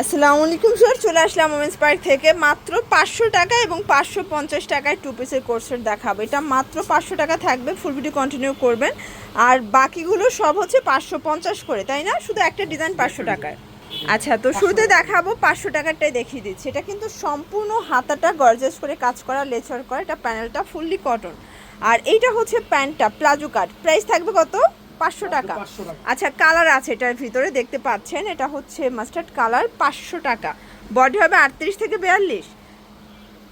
আসসালামু আলাইকুম স্যার। চলে আসলাম ওমেন্স পার্ক থেকে। মাত্র পাঁচশো টাকা এবং পাঁচশো পঞ্চাশ টাকায় টু পিসের কোর্সের দেখাবো। এটা মাত্র পাঁচশো টাকা থাকবে। ফুল ভিডিও কন্টিনিউ করবেন। আর বাকিগুলো সব হচ্ছে পাঁচশো পঞ্চাশ করে তাই না? শুধু একটা ডিজাইন পাঁচশো টাকায় আচ্ছা তো শুরুতে দেখাবো পাঁচশো টাকারটাই দেখিয়ে দিচ্ছি। এটা কিন্তু সম্পূর্ণ হাতাটা গর্জেস করে কাজ করা লেচার করা এটা প্যানেলটা ফুললি কটন আর এইটা হচ্ছে প্যান্টটা প্লাজো কাট। প্রাইস থাকবে কত? পাঁচশো টাকা। আচ্ছা কালার আছে এটার ভিতরে দেখতে পাচ্ছেন। এটা হচ্ছে মাস্টার্ড কালার পাঁচশো টাকা। বডি হবে আটত্রিশ থেকে বিয়াল্লিশ?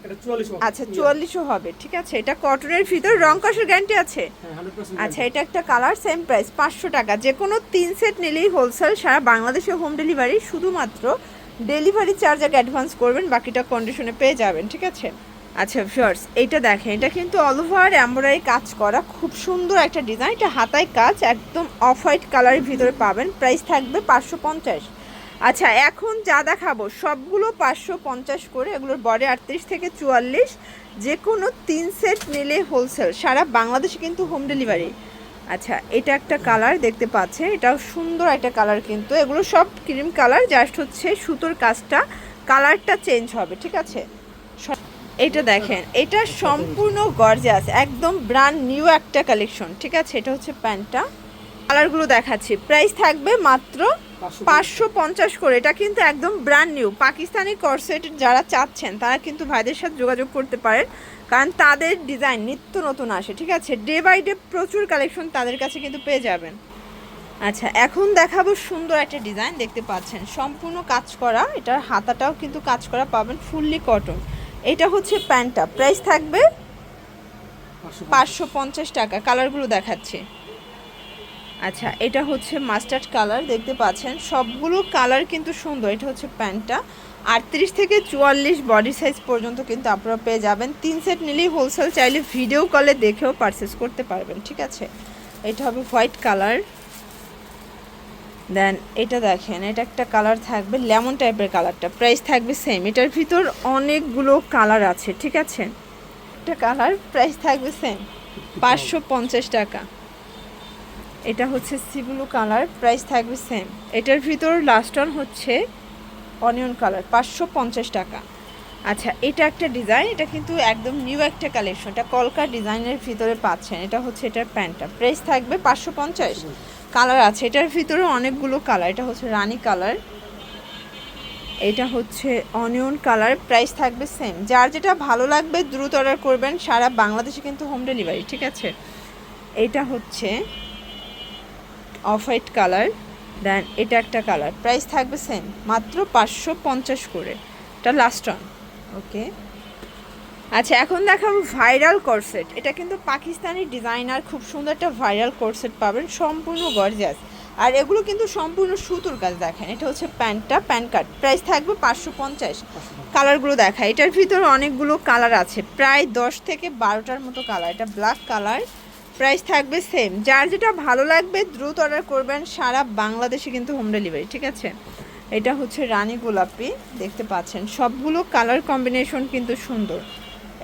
এটা 44 হবে। আচ্ছা চুয়াল্লিশও হবে ঠিক আছে। এটা কটনের ভিতরে রং কষের গ্যারান্টি আছে? হ্যাঁ 100% আচ্ছা এটা একটা কালার সেম প্রাইস পাঁচশো টাকা। যে কোনো তিন সেট নিলেই হোলসেল সারা বাংলাদেশে হোম ডেলিভারি শুধুমাত্র ডেলিভারি চার্জ আগে অ্যাডভান্স করবেন বাকিটা কন্ডিশনে পেয়ে যাবেন ঠিক আছে? আচ্ছা ভিউয়ার্স এইটা দেখেন, এটা কিন্তু অল ওভার এমব্রয়ডারি কাজ করা, খুব সুন্দর একটা ডিজাইন এটা হাতায় কাজ, একদম অফ হোয়াইট কালারের ভিতরে পাবেন প্রাইস থাকবে পাঁচশো পঞ্চাশ। আচ্ছা এখন যা দেখাবো, সবগুলো পাঁচশো পঞ্চাশ করে, এগুলোর বডি আটত্রিশ থেকে চুয়াল্লিশ যে কোনো তিন সেট নিলে হোলসেল সারা বাংলাদেশে কিন্তু হোম ডেলিভারি আচ্ছা এটা একটা কালার দেখতে পাচ্ছে এটাও সুন্দর একটা কালার কিন্তু, এগুলো সব ক্রিম কালার জাস্ট হচ্ছে সুতোর কাজটা কালারটা চেঞ্জ হবে, ঠিক আছে? এটা দেখেন, এটা সম্পূর্ণ গর্জাস একদম ব্র্যান্ড নিউ একটা কালেকশন ঠিক আছে? এটা হচ্ছে প্যান্টটা। কালারগুলো দেখাচ্ছি প্রাইস থাকবে মাত্র পাঁচশো পঞ্চাশ করে, এটা কিন্তু একদম ব্র্যান্ড নিউ পাকিস্তানি কর্সেট যারা চাচ্ছেন, তারা কিন্তু ভাইদের সাথে যোগাযোগ করতে পারেন, কারণ তাদের ডিজাইন নিত্য নতুন আসে, ঠিক আছে? ডে বাই ডে প্রচুর কালেকশন তাদের কাছে কিন্তু পেয়ে যাবেন। আচ্ছা এখন দেখাবো সুন্দর একটা ডিজাইন দেখতে পাচ্ছেন, সম্পূর্ণ কাজ করা, এটার হাতাটাও কিন্তু কাজ করা, পাবেন ফুললি কটন এটা হচ্ছে প্যান্টটা। প্রাইস থাকবে পাঁচশো পঞ্চাশ টাকা। কালারগুলো দেখাচ্ছে। আচ্ছা এটা হচ্ছে মাস্টার্ড কালার, দেখতে পাচ্ছেন। সবগুলো কালার কিন্তু সুন্দর। এটা হচ্ছে প্যান্টটা। আটত্রিশ থেকে চুয়াল্লিশ বডি সাইজ পর্যন্ত কিন্তু আপনারা পেয়ে যাবেন। তিন সেট নিলেই হোলসেল, চাইলে ভিডিও কলে দেখেও পারচেস করতে পারবেন, ঠিক আছে? এটা হবে হোয়াইট কালার। দেন এটা দেখেন, এটা একটা কালার থাকবে লেমন টাইপের কালারটা প্রাইস থাকবে সেম এটার ভিতর অনেকগুলো কালার আছে, ঠিক আছে? একটা কালার প্রাইস থাকবে সেম পাঁচশো পঞ্চাশ টাকা। এটা হচ্ছে সিবুলু কালার প্রাইস থাকবে সেম এটার ভিতর লাস্ট অন হচ্ছে অনিয়ন কালার পাঁচশো পঞ্চাশ টাকা। আচ্ছা এটা একটা ডিজাইন এটা কিন্তু একদম নিউ একটা কালেকশন এটা কলকা ডিজাইনের ভিতরে পাচ্ছেন, এটা হচ্ছে এটার প্যান্টটা প্রাইস থাকবে পাঁচশো পঞ্চাশ। কালার আছে, এটার ভিতরে অনেকগুলো কালার এটা হচ্ছে রানী কালার এটা হচ্ছে অনিয়ন কালার প্রাইস থাকবে সেম যার যেটা ভালো লাগবে, দ্রুত অর্ডার করবেন, সারা বাংলাদেশে কিন্তু হোম ডেলিভারি ঠিক আছে? এটা হচ্ছে অফ হোয়াইট কালার দেন এটা একটা কালার প্রাইস থাকবে সেম মাত্র পাঁচশো পঞ্চাশ করে, এটা লাস্ট অন ওকে। আচ্ছা এখন দেখাবো ভাইরাল কোরসেট। এটা কিন্তু পাকিস্তানি ডিজাইনার খুব সুন্দর একটা ভাইরাল কোরসেট পাবেন সম্পূর্ণ গর্জাস আর এগুলো কিন্তু সম্পূর্ণ সুতোর কাজ দেখেন এটা হচ্ছে প্যান্টটা প্যান্ট কার্ড প্রাইস থাকবে পাঁচশো পঞ্চাশ। কালারগুলো দেখা এটার ভিতরে অনেকগুলো কালার আছে প্রায় দশ থেকে বারোটার মতো কালার এটা ব্ল্যাক কালার। প্রাইস থাকবে সেম। যার যেটা ভালো লাগবে দ্রুত অর্ডার করবেন সারা বাংলাদেশে কিন্তু হোম ডেলিভারি ঠিক আছে? এটা হচ্ছে রানী গোলাপি, দেখতে পাচ্ছেন। সবগুলো কালার কম্বিনেশন কিন্তু সুন্দর।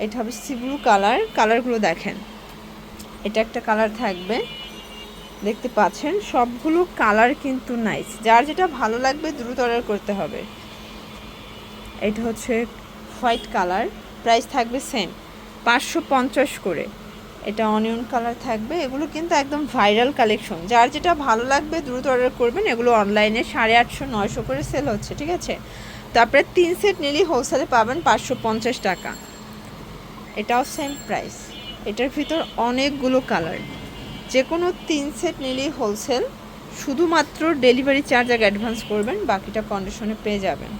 এটা হবে সিব্লু কালার কালারগুলো দেখেন। এটা একটা কালার থাকবে। দেখতে পাচ্ছেন, সবগুলো কালার কিন্তু নাইস যার যেটা ভালো লাগবে দ্রুত অর্ডার করতে হবে। এটা হচ্ছে হোয়াইট কালার প্রাইস থাকবে সেম পাঁচশো পঞ্চাশ করে। এটা অনিয়ন কালার থাকবে, এগুলো কিন্তু একদম ভাইরাল কালেকশন যার যেটা ভালো লাগবে, দ্রুত অর্ডার করবেন, এগুলো অনলাইনে সাড়ে আটশো, নয়শো করে সেল হচ্ছে, ঠিক আছে? তারপরে তিন সেট নিলেই হোলসেলে পাবেন পাঁচশো পঞ্চাশ টাকা। এটাও সেম প্রাইস এটার ভিতর অনেকগুলো কালার যে কোনো তিন সেট নিলেই হোলসেল শুধুমাত্র ডেলিভারি চার্জ আগে অ্যাডভান্স করবেন, বাকিটা কন্ডিশনে পেয়ে যাবেন।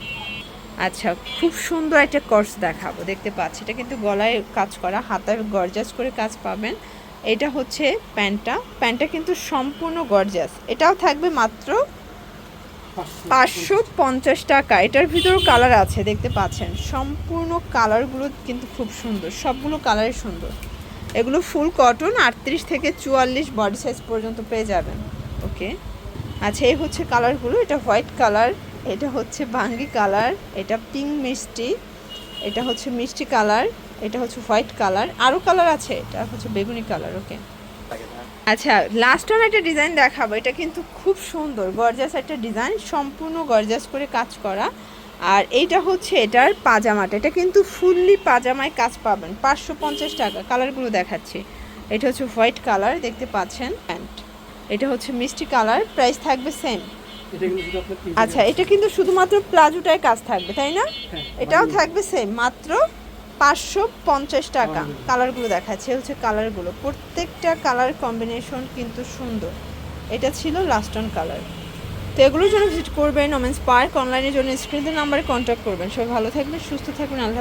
আচ্ছা খুব সুন্দর একটা কোর্স দেখাবো, দেখতে পাচ্ছি। এটা কিন্তু গলায় কাজ করা, হাতার গর্জাস করে কাজ পাবেন। এটা হচ্ছে প্যান্টটা। প্যান্টটা কিন্তু সম্পূর্ণ গর্জাস এটাও থাকবে মাত্র পাঁচশো পঞ্চাশ টাকা। এটার ভিতর কালার আছে, দেখতে পাচ্ছেন। সম্পূর্ণ কালারগুলো কিন্তু খুব সুন্দর। সবগুলো কালারই সুন্দর। এগুলো ফুল কটন আটত্রিশ থেকে চুয়াল্লিশ বডি সাইজ পর্যন্ত পেয়ে যাবেন। ওকে আচ্ছা এই হচ্ছে কালারগুলো এটা হোয়াইট কালার এটা হচ্ছে বাঙ্গি কালার এটা পিঙ্ক মিষ্টি এটা হচ্ছে মিষ্টি কালার এটা হচ্ছে হোয়াইট কালার আরও কালার আছে এটা হচ্ছে বেগুনি কালার ওকে আচ্ছা লাস্ট ওয়ান একটা ডিজাইন দেখাবো এটা কিন্তু খুব সুন্দর গর্জাস একটা ডিজাইন সম্পূর্ণ গর্জাস করে কাজ করা। আর এইটা হচ্ছে এটার পাজামাটা এটা কিন্তু ফুললি পাজামায় কাজ পাবেন পাঁচশো পঞ্চাশ টাকা কালারগুলো দেখাচ্ছি। এটা হচ্ছে হোয়াইট কালার দেখতে পাচ্ছেন। প্যান্ট এটা হচ্ছে মিষ্টি কালার প্রাইস থাকবে সেম আচ্ছা এটা কিন্তু শুধুমাত্র প্লাজোটায় কাজ থাকবে তাই না? হ্যাঁ, এটাও থাকবে সেম মাত্র পাঁচশো পঞ্চাশ টাকা। কালারগুলো দেখাচ্ছে হচ্ছে কালারগুলো। প্রত্যেকটা কালার কম্বিনেশন কিন্তু সুন্দর। এটা ছিল লাস্ট অন কালার তো এগুলোর জন্য ভিজিট করবেন ওমেন্স পার্ক অনলাইনের জন্য স্ক্রিনের নাম্বারে কন্ট্যাক্ট করবেন। সবাই ভালো থাকবেন সুস্থ থাকবেন আল্লাহ